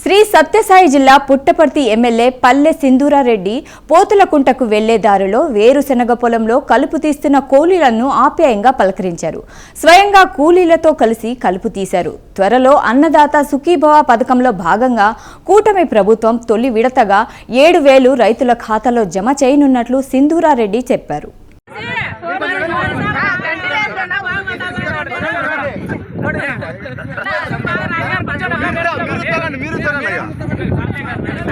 శ్రీ సత్యసాయి జిల్లా పుట్టపర్తి ఎమ్మెల్యే పల్లె సింధూరారెడ్డి పోతులకుంటకు వెళ్ళే దారిలో వేరుశనగ పొలంలో కలుపు తీస్తున్న కూలీలను ఆప్యాయంగా పలకరించారు. స్వయంగా కూలీలతో కలిసి కలుపు తీశారు. త్వరలో అన్నదాత సుఖీభవ పథకంలో భాగంగా కూటమి ప్రభుత్వం తొలి విడతగా ఏడు వేలు రైతుల ఖాతాలో జమ చేయనున్నట్లు సింధూరారెడ్డి చెప్పారు. Yeah,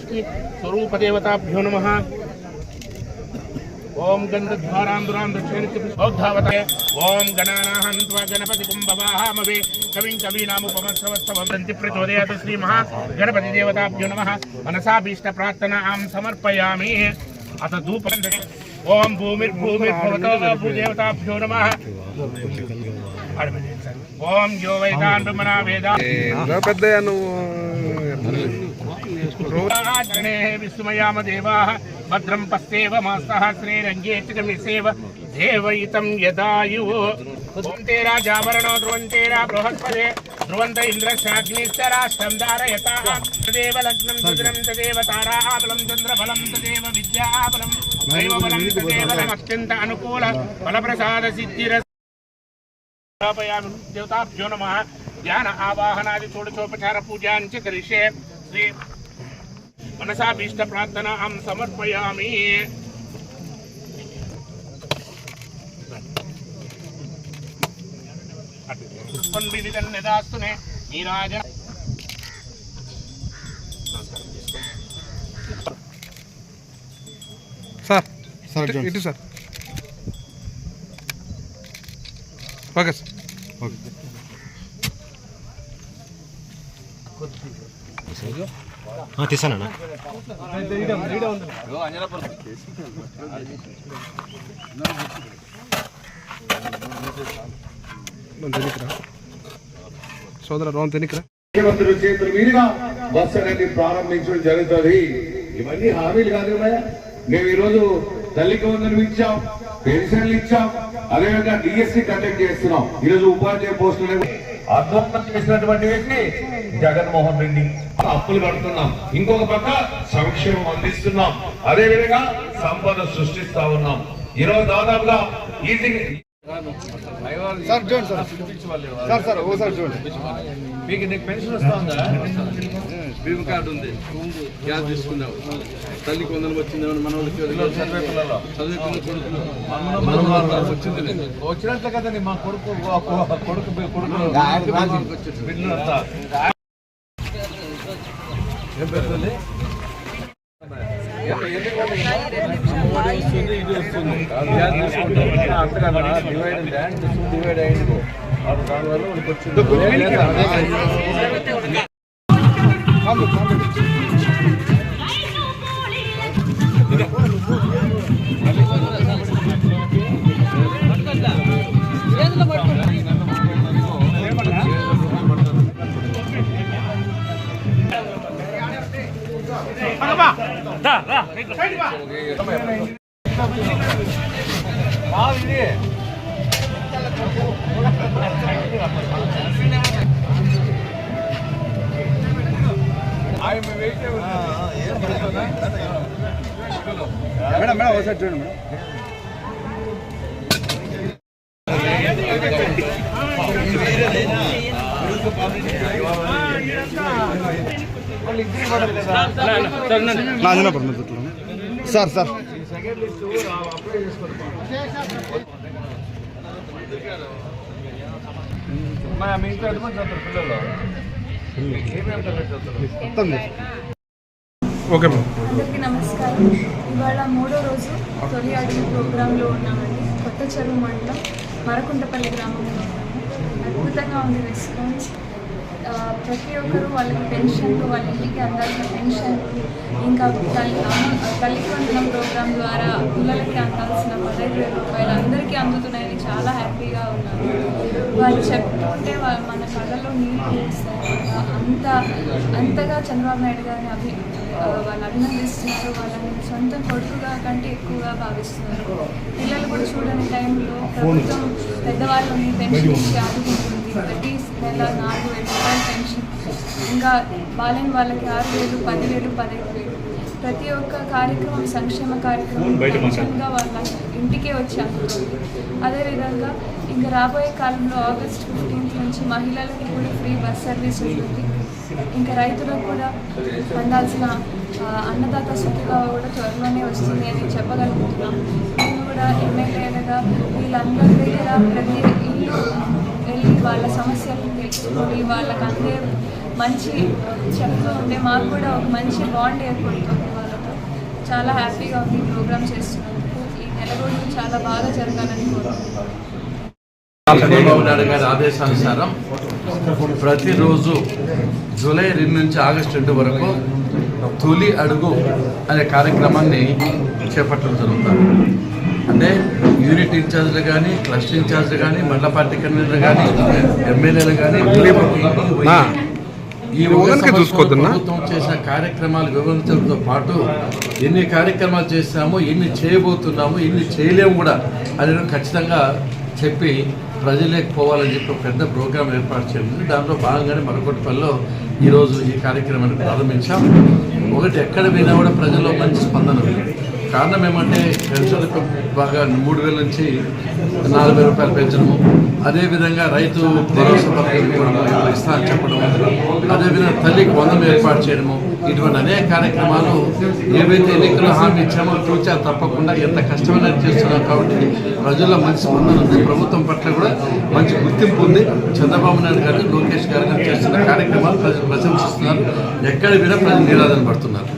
సి- స్వరూపదేవతాభ్యో నమ ఓం గంధద్వారాంధ్రాం దక్షిణౌద్ధావతే ఓం గణానాహం త్వా గణపతి కుంభవాహామవే కవిం కవీనాముపమశ్రవస్తవం దంతి ప్రచోదయాత్ శ్రీ మహా గణపతి దేవతాభ్యో నమ మనసాభీష్ట ప్రార్థనాం సమర్పయామి అత ధూప ఓం భూమిర్భూమిర్భవతో భూదేవతాభ్యో నమ ఓం యో వైదాన్ బ్రహ్మణా వేదా పెద్దయ్య నువ్వు क्रोधागणेः विस्मयाम देवाः भद्रं पश्येव मासहस्रेरङ्गे च गमिषेव देवयितं यदायुः। ध्रुवन्ते राजावरणो ध्रुवन्ते रा बृहस्पते, ध्रुवन्त इन्द्रश्चाग्निश्च राष्ट्रं धारयताः। तदेव तदेव ताराबलं चन्द्रफलं, तदेव विद्याबलं दैवबलं, तदेव अत्यन्त अनुकूल फलप्रसादसिद्धिर स्थापयामि, देवताभ्यो नमः। ध्यान, आवाहनादि षोडशोपचारपूजाञ्च करिष्ये। श्री మనసాభీష్ట ప్రార్థన అహం సమర్పయామి పుష్పన్విధన్యదాస్తునే నీరాజ సార్ సార్ ఇటు సార్ ఓకే సార్ ఓకే తీసానన్నా సోదర రోహన్ తెనికిరా ముఖ్యమంత్రి చేతుల మీదుగా బస్సు అనేది ప్రారంభించడం జరుగుతుంది. ఇవన్నీ హామీలు కాదు మేము ఈరోజు తల్లికి వందనం ఇచ్చాం పెన్షన్లు ఇచ్చాం అదేవిధంగా డిఎస్సి కండక్ట్ చేస్తున్నాం. ఈరోజు ఉపాధ్యాయ పోస్టులు అద్భుతం చేసినటువంటి వ్యక్తి జగన్మోహన్ రెడ్డి. అప్పులు కడుతున్నాం. ఇంకొక పక్క సంక్షేమం అందిస్తున్నాం. అదే విధంగా సంపద సృష్టిస్తా ఉన్నాం. ఈరోజు దాదాపుగా ఈజీ సార్ చూడండి సార్. సార్ సార్ ఓ సార్ చూడండి. మీకు నీకు పెన్షన్ వస్తా ఉందా? బీమా కార్డు ఉంది. గ్యాస్ తీసుకున్నావు తల్లికి వందలు వచ్చింది మన వాళ్ళకి చదివే పిల్లలు. చదివే పిల్లలు వచ్చింది లేదు. వచ్చినట్లే కదండి మా కొడుకు కొడుకు కొడుకు బిల్లు వస్తుంది ఇది వస్తుంది అంతకన్నా డివైడ్ ల్యాండ్ డివైడ్ అయ్యింది దానివల్ల వాళ్ళకి వచ్చింది మేడం మేడం ఒకసారి చూడండి మేడం నాజన పడుతుంది సార్ సార్ మీ ఇంట్లో పిల్లలు మొత్తం ఓకే మేడం అందరికీ నమస్కారం. ఇవాళ మూడో రోజు తొలి అడుగు ప్రోగ్రాంలో ఉన్నామండి. కొత్త చెరువు మండలం మరకుంటపల్లి గ్రామంలో ఉన్నాము. అద్భుతంగా ఉంది రెస్పాన్స్. ప్రతి ఒక్కరూ వాళ్ళకి పెన్షన్లు వాళ్ళ ఇంటికి అందాల్సిన పెన్షన్ ఇంకా తల్లి తల్లికి వందనం ప్రోగ్రాం ద్వారా పిల్లలకి అందాల్సిన పదహైదు వేల రూపాయలు అందరికీ అందుతున్నాయని చాలా హ్యాపీగా ఉన్నారు వాళ్ళు చెప్తుంటే వాళ్ళు మన కళ్ళలో నీళ్ళు అంత అంతగా చంద్రబాబు నాయుడు గారిని అభి వాళ్ళు అభినందిస్తున్నారు. వాళ్ళని సొంత కొడుకుగా కంటే ఎక్కువగా భావిస్తున్నారు. పిల్లలు కూడా చూడని టైంలో ప్రభుత్వం పెద్దవాళ్ళని పెన్షన్ ఇచ్చి ఆదుకుంటుంది. ప్రతి నెల నాలుగు వేల పెన్షన్ ఇంకా బాలేని వాళ్ళకి ఆరు వేలు పదివేలు పదహైదు వేలు. ప్రతి ఒక్క కార్యక్రమం సంక్షేమ కార్యక్రమం పెన్షన్గా వాళ్ళ ఇంటికే వచ్చి అందుతుంది అదేవిధంగా ఇంకా రాబోయే కాలంలో ఆగస్ట్ ఫిఫ్టీన్త్ నుంచి మహిళలకి కూడా ఫ్రీ బస్ సర్వీస్ ఉంటుంది. ఇంకా రైతులకు కూడా అందాల్సిన అన్నదాత సుఖిగా కూడా త్వరలోనే వస్తుంది అని చెప్పగలుగుతున్నాం. నేను కూడా ఎమ్మెల్యేలుగా వీళ్ళందరి దగ్గర ప్రతి ఇల్లు వెళ్ళి వాళ్ళ సమస్యలను తెలుసుకొని వాళ్ళకి అందే మంచి చెప్తూ ఉంటే మాకు కూడా ఒక మంచి బాండ్ ఏర్పడుతుంది వాళ్ళతో. చాలా హ్యాపీగా ఉంది ఈ ప్రోగ్రామ్ చేస్తున్నందుకు. ఈ నెల రోజులు చాలా బాగా జరగాలని కోరుకుంటున్నాను చంద్రబాబు నాయుడు గారి ఆదేశానుసారం ప్రతిరోజు జూలై రెండు నుంచి ఆగస్టు రెండు వరకు తొలి అడుగు అనే కార్యక్రమాన్ని చేపట్టడం జరుగుతుంది. అంటే యూనిట్ ఇన్ఛార్జ్లు కానీ క్లస్టర్ ఇన్ఛార్జ్లు కానీ మండల పార్టీ కన్వీనర్ కానీ ఎమ్మెల్యేలు కానీ ఈ సంవత్సరంలో చూసుకోవద్దన్నా? ప్రభుత్వం చేసిన కార్యక్రమాలు వివరించడంతో పాటు ఎన్ని కార్యక్రమాలు చేస్తామో ఎన్ని చేయబోతున్నామో ఎన్ని చేయలేము కూడా అనేది ఖచ్చితంగా చెప్పి ప్రజలకు పోవాలని చెప్పి ఒక పెద్ద ప్రోగ్రాం ఏర్పాటు చేయండి దాంట్లో భాగంగానే మరొకటిపల్లిలో ఈరోజు ఈ కార్యక్రమాన్ని ప్రారంభించాం. ఒకటి ఎక్కడ పోయినా కూడా ప్రజల్లో మంచి స్పందన ఉంది. కారణం ఏమంటే పెన్షన్లకు బాగా మూడు వేల నుంచి నాలుగు వేల రూపాయలు పెంచడము. అదేవిధంగా రైతు భరోసా పథకం ఇవ్వడము, చెప్పడం. అదేవిధంగా తల్లికి వందం ఏర్పాటు చేయడము. ఇటువంటి అనేక కార్యక్రమాలు ఏవైతే ఎన్నికలు హామీ ఇచ్చామో చూచా తప్పకుండా ఎంత కష్టమైన చేస్తున్నాం కాబట్టి ప్రజల్లో మంచి స్పందన ఉంది. ప్రభుత్వం పట్ల కూడా మంచి గుర్తింపు ఉంది. చంద్రబాబు నాయుడు గారు లోకేష్ గారు చేస్తున్న కార్యక్రమాలు ప్రజలు ప్రశంసిస్తున్నారు. ఎక్కడ వినా ప్రజలు నిరాదన పడుతున్నారు.